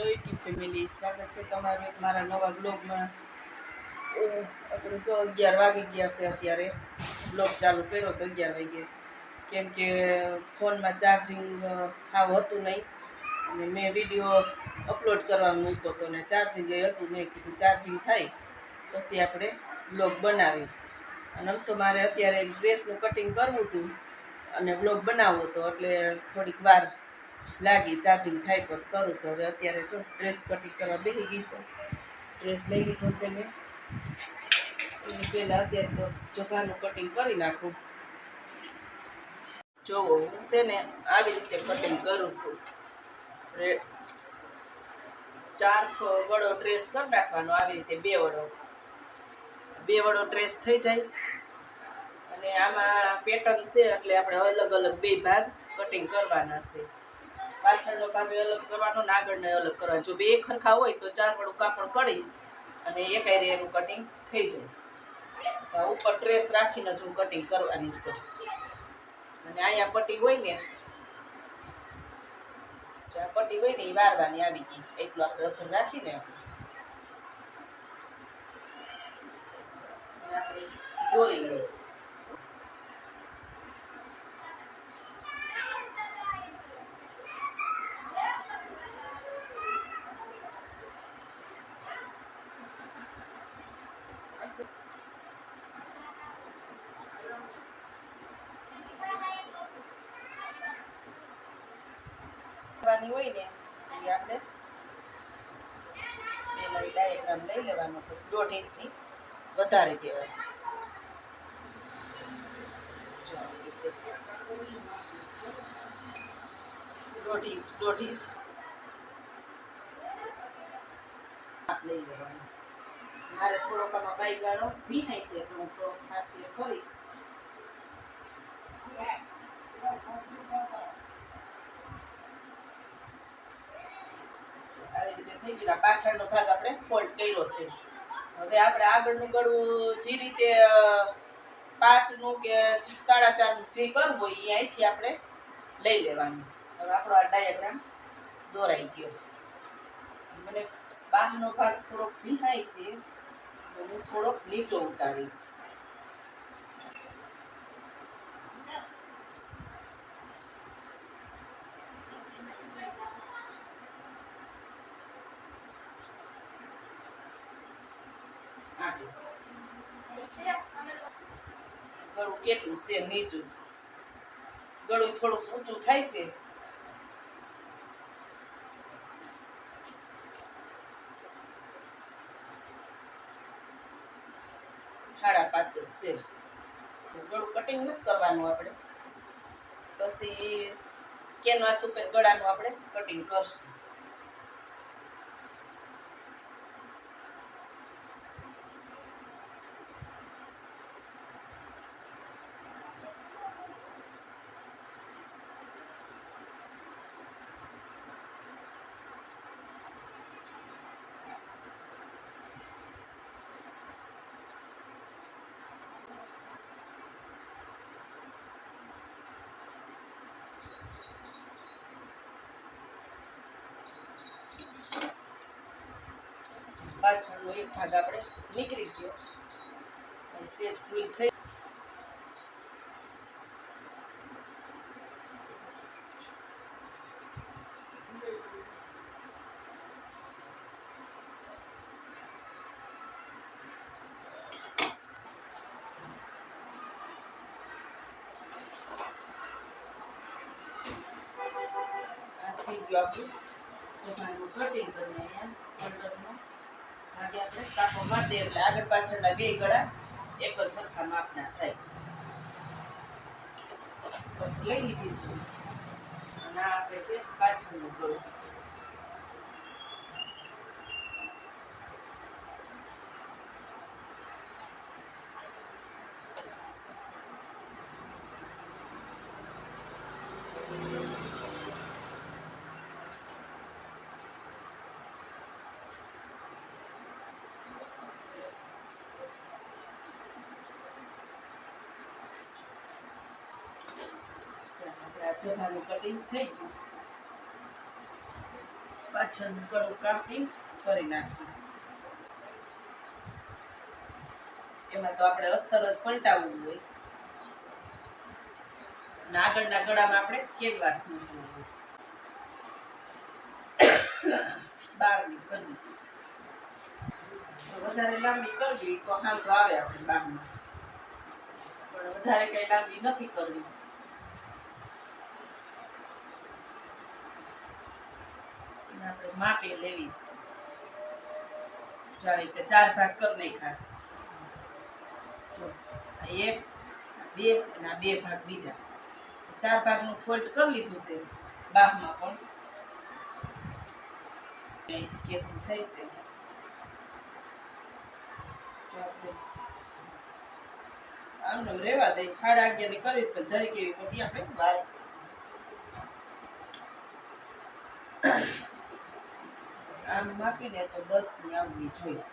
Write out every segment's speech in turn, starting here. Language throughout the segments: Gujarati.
હેલો ફેમિલી સ્વાગત છે તમારું એક મારા નવા બ્લોગમાં આપણે જો અગિયાર વાગી ગયા છે અત્યારે. બ્લોગ ચાલુ કર્યો છે, અગિયાર વાગે કેમ કે ફોનમાં ચાર્જિંગ સાવ હતું નહીં. અને મેં વીડિયો અપલોડ કરવાનું મૂક્યો હતો ને ચાર્જિંગ હતું. નહીં કીધું ચાર્જિંગ થાય, પછી આપણે બ્લોગ બનાવી. અને આમ તો મારે અત્યારે ડ્રેસનું કટિંગ કરવું હતું અને બ્લોગ બનાવવો હતો, એટલે થોડીક વાર લાગી ચાર્જિંગ થાય પછી કરું તો. હવે અત્યારે જો ડ્રેસ કટિંગ કરવા બેસી ગઈ છે. ડ્રેસ લઈ લીધો છે મેં. પહેલાં અત્યારે તો જગાનું કટિંગ કરી નાખું. જોવો, હું છે ને આવી રીતે કટિંગ કરું છું. ચાર વડો ડ્રેસ કરી નાખવાનો આવી રીતે, બે વડો. બે વડો ડ્રેસ થઈ જાય. અને આમાં પેટર્ન છે એટલે આપણે અલગ અલગ બે ભાગ કટિંગ કરવાના છે. પાછળનો ભાગ અલગ કરવાનો ને અલગ કરવાનો. જો બે ખરખા હોય તો ચાર વડું કાપડ કરી અને એક હારે એનું કટિંગ થઈ જાય. તો ઉપર ડ્રેસ રાખીને જ હું કટિંગ કરવાની છે. અને અહીંયા પટ્ટી હોય ને, જો આ પટ્ટી હોય ને એ વારવાની આવી ગઈ. એટલું આપણે અધર રાખીને આપણે દોરી લઈએ. કરવાની હોય ને, એ આપણે પેલા ડાયાગ્રામ લઈ લેવાનો દોઢ ઇંચની વધારે દોઢ ઇંચ, દોઢ લઈ લેવાનું. મારે થોડોક આમાં બાઈ ગાળો ભીનાય છે તો હું થોડોક હાથ કરીશ આવી રીતે થઈ ગયું. પાછળનો ભાગ આપણે ફોલ્ડ કર્યો છે. હવે આપણે આગળનું ગળું જે રીતે પાંચનું કે સાડા ચારનું જે કરવું હોય એ અહીંથી આપણે લઈ લેવાનું. હવે આપણો આ ડાયાગ્રામ દોરાઈ ગયો. મને બહારનો ભાગ થોડોક ભીહાય છે હું થોડોક નીચો ઉતારીશ. ગળું કેટલું છે નીચું? ગળું થોડુંક ઊંચું થાય છે. સાડા પાંચ જ છે. ગળું કટિંગ નથી કરવાનું આપણે. પછી કેનવાસ ઉપર ગળાનું આપણે કટિંગ કરશું. પાછળનો એક ભાગ આપણે નીકળી ગયો. સ્ટેજ ફૂલ થઈ આ થઈ ગયું આપણું જમાનું કટિંગ કરીને અહીંયા શોલ્ડરનો આજે આપણે એટલે આગળ પાછળના બે ગળા, એક જ સરખા માપના થાય. લઈ લીધી અને આ આપણે છે પાછળનું ગળું. આપણે કટિંગ થઈ ગયું. પાછળનું કડું કાપી કરી નાખીએ એમાં તો આપણે અસ્તર જ પલટાવવું હોય. આગળના ગળામાં આપણે કેનવાસ મૂકવું હોય. બારમી કરવી જો વધારે લાંબી કરવી તો હાલ આવે આપણે બારમાં. પણ વધારે કઈ લાંબી નથી કરવી. અને આપણે માપે લેવીશ. જો રીતે ચાર ભાગ કરી નાખાશ જો, આ એક બે અને બે ભાગ બીજા. ચાર ભાગનું ફોલ્ડ કરી લીધું છે. બાહમાં પણ. કેવું થઈ છે આમનો રહેવા દઈ સાડા અગિયારની કરીશ, પણ જરી કેવી મોટી આપણે વાર કરીશું આમ માપીને તો દસની આવવી જોઈએ.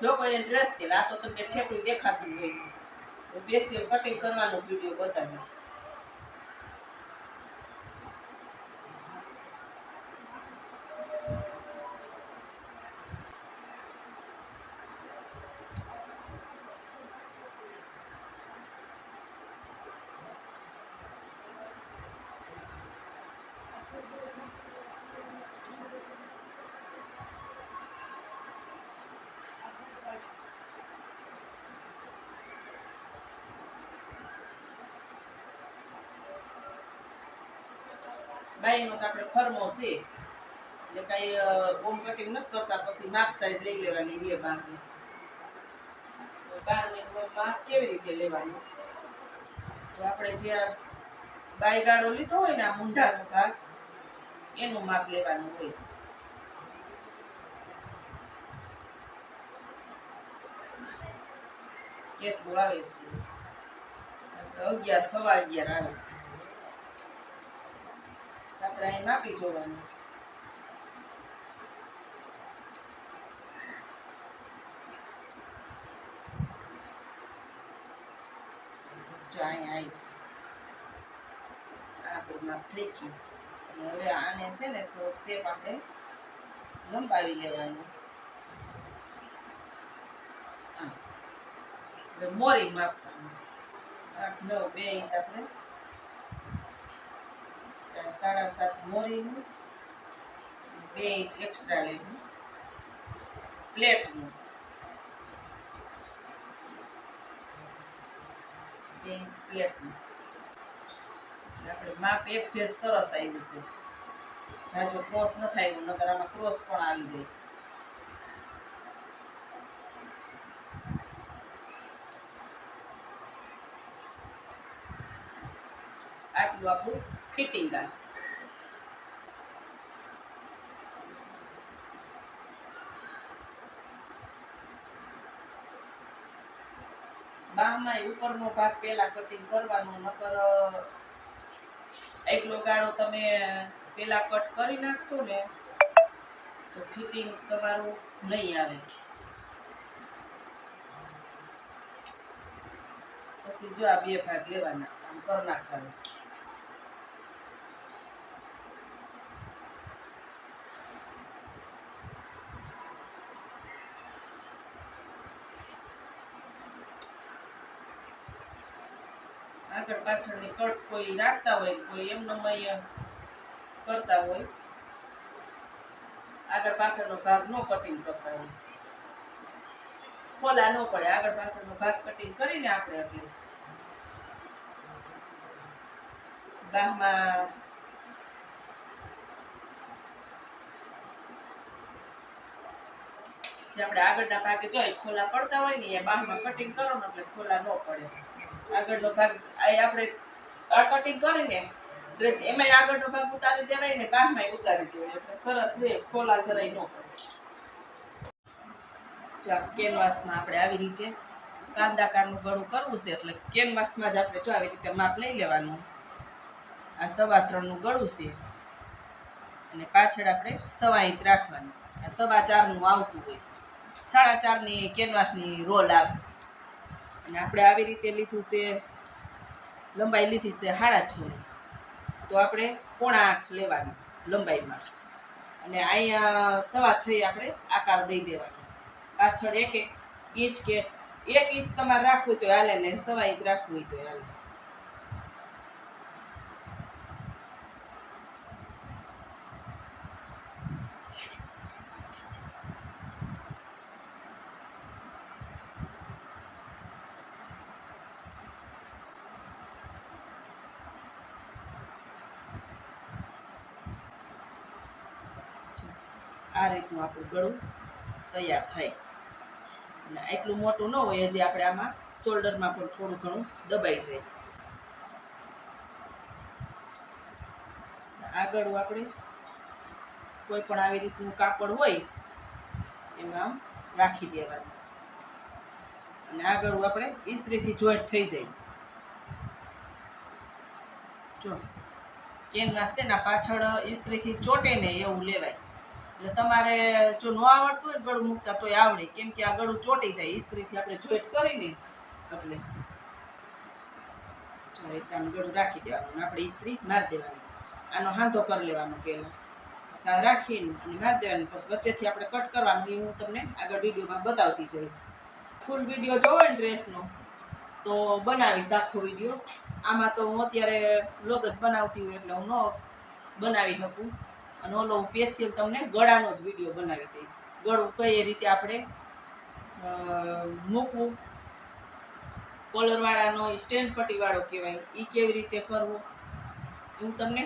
જો કોઈને ડ્રેસ કે આ તો તમને છેપડું દેખાતું હોય. હું બેસી કટિંગ કરવાનો વીડિયો બતાવીશ. બાઈનો તો આપણે ફરમો છે. એટલે કાંઈ બોમ કટિંગ નથી કરતા, પછી માપ સાઈઝ લઈ લેવાની બે બારની બારની માપ કેવી રીતે લેવાનું? તો આપણે જે આ બાય ગાળો લીધો હોય ને, આ મૂંઢાનો ભાગ, એનું માપ લેવાનું હોય. કેટલું આવે છે? અગિયાર, સવા અગિયાર આવે છે. આપણે અહીં માપી જોવાનું. જો અહીં આવી આપણું માપ થઈ ગયું હવે આને છે ને થોડોક શેપ આપણે લંબાવી લેવાનું. મોરી માપવાનું. આઠ, નવ, બે ઇંચ આપણે સાડા સાત મોરીનું, બે ઇંચ એક્સ્ટ્રા લેવું પ્લેટનું. બે ઇંચ પ્લેટનું. આપણે માપ એક જે સરસ આવ્યું છે. જાજો ક્રોસ ન થાય એવું નગર આમાં ક્રોસ પણ આવી જાય. આટલું આપણું આ બાહમાં ઉપરનો ભાગ પેલા કટિંગ કરવાનો, નકર એકલો ગાળો તમે પેલા કટ કરી નાખશો ને, તો ફિટિંગ તમારું નહીં આવે. પછી જો આ બે ભાગ લેવાના, આમ કરી નાખવાના આગળ પાછળની કટ કોઈ રાખતા હોય, કોઈ એમનો કરતા હોય, આગળ પાછળનો ભાગ નો કટિંગ કરતા હોય. ખોલા ન પડે, આગળ પાછળનો ભાગ કટિંગ કરીને આપણે એટલે જે આપણે આગળના ભાગે જોઈએ ખોલા પડતા હોય ને એ બાહમાં કટિંગ કરો ને એટલે ખોલા ન પડે. આગળનો ભાગ, આ આપણે કટિંગ કરીને ડ્રેસ એમાંય આગળનો ભાગ ઉતારી દેવાય ને બાહમાંય ઉતારી દેવાય. એટલે સરસ રે, ખોલા જરાય ન પડે. કેનવાસમાં આપણે આવી રીતે કાંદાકારનું ગળું કરવું છે, એટલે કેનવાસમાં જ આપણે જો આવી રીતે માપ લઈ લેવાનું. આ સવા ત્રણનું ગળું છે. અને પાછળ આપણે સવા ઇંચ રાખવાનું. આ સવા ચારનું આવતું હોય. સાડા ચારની કેનવાસની રોલ આવે. અને આપણે આવી રીતે લીધું છે લંબાઈ લીધી છે સાડા છ તો આપણે પોણા આઠ લેવાનું લંબાઈમાં. અને અહીંયા સવા છ આપણે આકાર દઈ દેવાનો. પાછળ એક એક ઇંચ કે એક ઇંચ તમારે રાખવું તો હાલે ને સવા ઇંચ રાખવું તો હાલે. આ રીતનું આપણું ગળું તૈયાર થાય. અને એટલું મોટું ન હોય, હજી આપણે આમાં શોલ્ડરમાં પણ થોડું ઘણું દબાઈ જાય. આ ગળું આપણે કોઈ પણ આવી રીતનું કાપડ હોય, એમાં રાખી દેવાનું. અને આ ગળું આપણે ઇસ્ત્રીથી જોઈન્ટ થઈ જાય. જો કેનવાસ નાસ્તેના પાછળ ઇસ્ત્રીથી ચોટે ને એવું લેવાય. એટલે તમારે જો ન આવડતું હોય ગળું મૂકતા તોય આવડે. કેમ કે આ ગળું ચોટી જાય. ઇસ્ત્રીથી આપણે જોઈટ કરીને એટલે જો એકદમ ગળું રાખી દેવાનું આપણે ઇસ્ત્રી મારી દેવાની. આનો હાંધો કરી લેવાનો પહેલાં. રાખીને અને મારી દેવાની. પછી વચ્ચેથી આપણે કટ કરવાનું. એ હું તમને આગળ વિડીયોમાં બતાવતી જઈશ. ફૂલ વીડિયો જોવો ને ડ્રેસનો, તો બનાવીશ આખો વીડિયો. આમાં તો હું અત્યારે બ્લોગ જ બનાવતી હોય એટલે હું ન બનાવી શકું. અને ઓલો હું સ્પેશિયલ તમને ગળાનો જ વીડિયો બનાવી દઈશ. ગળું કઈ રીતે આપણે મૂકવું? કોલરવાળાનો સ્ટેન્ડ પટ્ટીવાળો કહેવાય. એ કેવી રીતે કરવો? હું તમને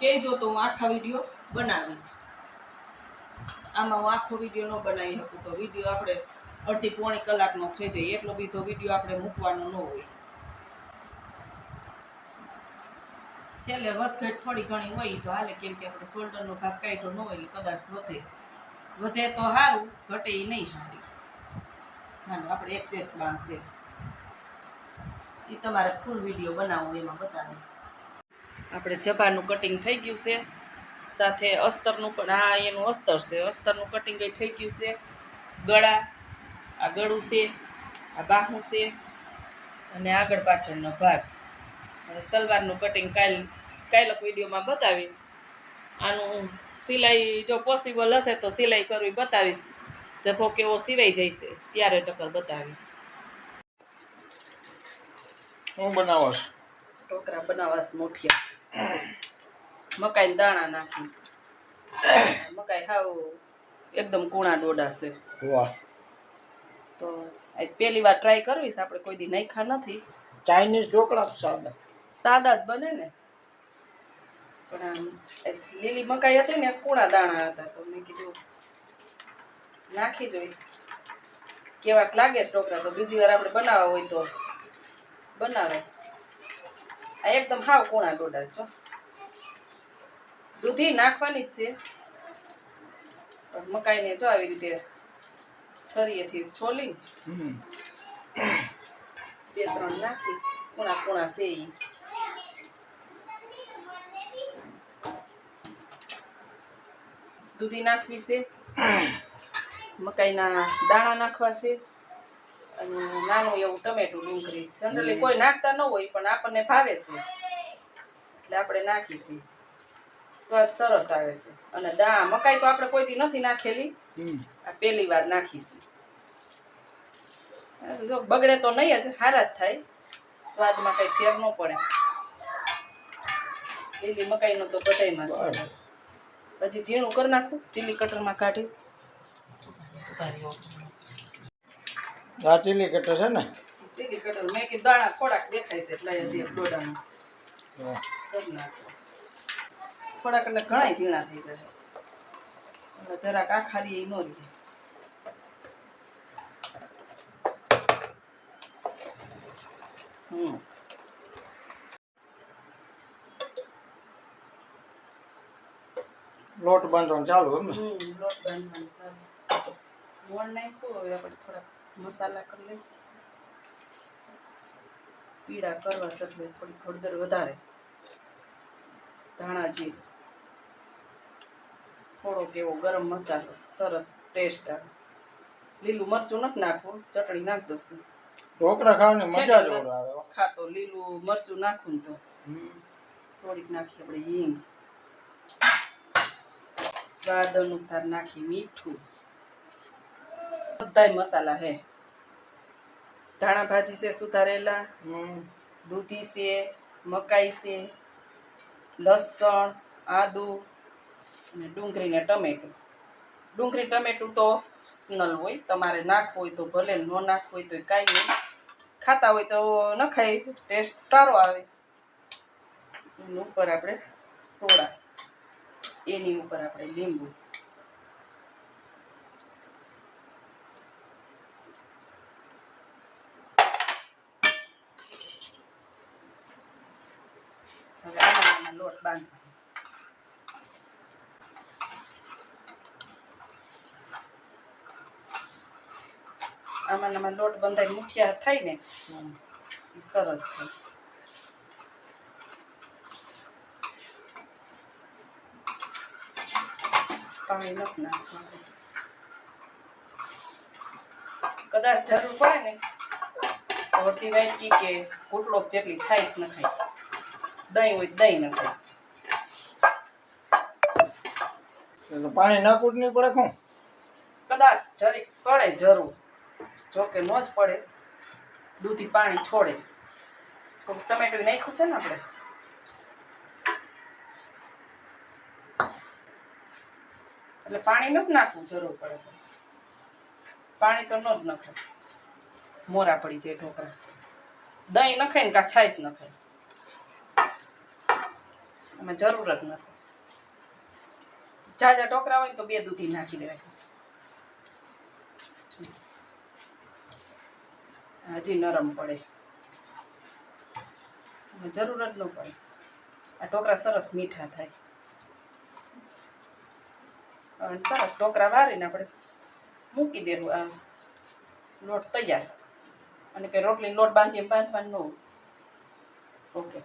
કહેજો તો હું આખા વીડિયો બનાવીશ. આમાં હું આખો વીડિયો ન બનાવી શકું તો વીડિયો આપણે અડધી પોણી કલાકનો થઈ જાય. એટલો બીજો વીડિયો આપણે મૂકવાનો ન હોય. છેલ્લે વધઘટ થોડી ઘણી હોય તો હાલે, કેમ કે આપણે શોલ્ડરનો ભાગ કાઢ્યો ન હોય એટલે કદાચ વધે. વધે તો સારું ઘટે એ નહીં સારું હાલો, આપણે એડજસ્ટ બાંધશે એ તમારે ફૂલ વીડિયો બનાવવું એમાં બતાવીશ. આપણે જબાનું કટિંગ થઈ ગયું છે. સાથે અસ્તરનું પણ, આ એનું અસ્તર છે. અસ્તરનું કટિંગ થઈ ગયું છે. ગળા, આ ગળું છે, આ બાહું છે, અને આગળ પાછળનો ભાગ. અને સલવારનું કટિંગ કાલ કાલક વિડીયોમાં બતાવીશ. આનું સિલાઈ જો પોસિબલ હશે તો સિલાઈ કરવી બતાવીશ. જભો કેવો સિવાઈ જઈશે ત્યારે ટકર બતાવીશ. હું બનાવશ? ટોકરા બનાવાશ મોઠિયા. મકાઈ દાણા નાખી. મકાઈ હાવ એકદમ કૂણા ડોડા છે. વાહ. તો આજ પહેલી વાર ટ્રાય કરવીશ આપણે કોઈ દી નાખ્યા નથી. ચાઇનીઝ ઢોકળા સાદા. સાદા જ બને ને. પણ આમ લીલી મકાઈ હતી ને કૂણા દાણા હતા તો મેં કીધું નાખી જોઈ. કેવાક લાગે ટોકરા તો બીજી વાર આપણે બનાવવા હોય તો બનાવે. આ એકદમ હાવ કુણા ડોડા છો દૂધી નાખવાની જ છે. પણ મકાઈને જો આવી રીતે છરીએથી છોલી બે ત્રણ નાખી કુણા કુણા છે દૂધી નાખવી છે. મકાઈના દાણા નાખવા છે. અને નાનું એવું ટમેટું ડુંગળી. જનરલી કોઈ નાખતા ન હોય પણ આપણને ભાવે છે. એટલે આપણે નાખીશું. સ્વાદ સરસ આવે છે. અને દા મકાઈ તો આપણે કોઈથી નથી નાખેલી. આ પહેલી વાર નાખીશું. જો બગડે તો નહીં જ હારા જ થાય. સ્વાદમાં કઈ ફેર ન પડે. લીલી મકાઈનો તો બધાયમાં. હોય. પછી ઝીણું કરી નાખું ચીલી કટરમાં કાઢી. આ ચીલી કટર છે ને? ચીલી કટર મેં કીધું દાણા થોડાક દેખાય છે એટલે હજી નાખો. થોડાક એટલે ઘણા ઝીણા થઈ જશે એટલે જરાક આ ખાલી એ ન રહે. હમ. લોટ બાંધવાનું ચાલુ એમ લોટ બાંધવાનું સારું. મોણ નાખ્યું હવે આપણે થોડાક મસાલા કરી લઈએ. પીળા કરવા એટલે થોડી હળદર વધારે. ધાણા જીરું. થોડોક એવો ગરમ મસાલો સરસ ટેસ્ટ આવે. લીલું મરચું નથી નાખવું ચટણી નાખ દઉં છું. ઢોકળા ખાવાની મજા જ આવે ખાતો લીલું મરચું નાખું ને તો. હમ. થોડીક નાખીએ આપણે હિંગ. સ્વાદ અનુસાર નાખી મીઠું બધાય મસાલા હે ધાણા ભાજી છે સુધારેલા. દૂધી છે મકાઈ છે લસણ આદુ અને ડુંગળી ને ટમેટું ડુંગળી ટમેટું તો ઓપ્શનલ હોય તમારે નાખવું હોય તો ભલે ન નાખવું હોય તો કાંઈ નહીં ખાતા હોય તો નખાય ટેસ્ટ સારો આવે એની ઉપર આપણે સોડા એની ઉપર આપણે લીંબુ. હવે લોટ બાંધ આમાં આમાં લોટ બંધાઈ મુઠિયા થાય ને સરસ થાય. પાણી નથી નાખવાનું. કદાચ જરૂર પડે ને તો અડધી વાટકી કે કુટલોક જેટલી છાઈશ નખાય દહીં હોય દહીં ન ખાય પાણી ના નહીં પડે શું કદાચ જરી પડે જરૂર. જો કે ન જ પડે. દૂધી પાણી છોડે. ટમેટું નાખ્યું છે ને આપણે? એટલે પાણી નથી નાખવું જરૂર પડે પાણી તો ન જ નખાય. મોરા પડી જાય ઢોકળા દહીં નખાય ને કાં છાઈસ નખાય. એમાં જરૂર જ નથી. જાજા ઢોકળા હોય તો બે દૂધી નાખી દેવાય. હજી નરમ પડે. જરૂર જ ન પડે. આ ઢોકળા સરસ મીઠા થાય. સરસ ઢોકરા વારીને આપણે મૂકી દેવું આ લોટ તૈયાર. અને કે રોટલી લોટ બાંધીએ બાંધવાનું ન ઓકે.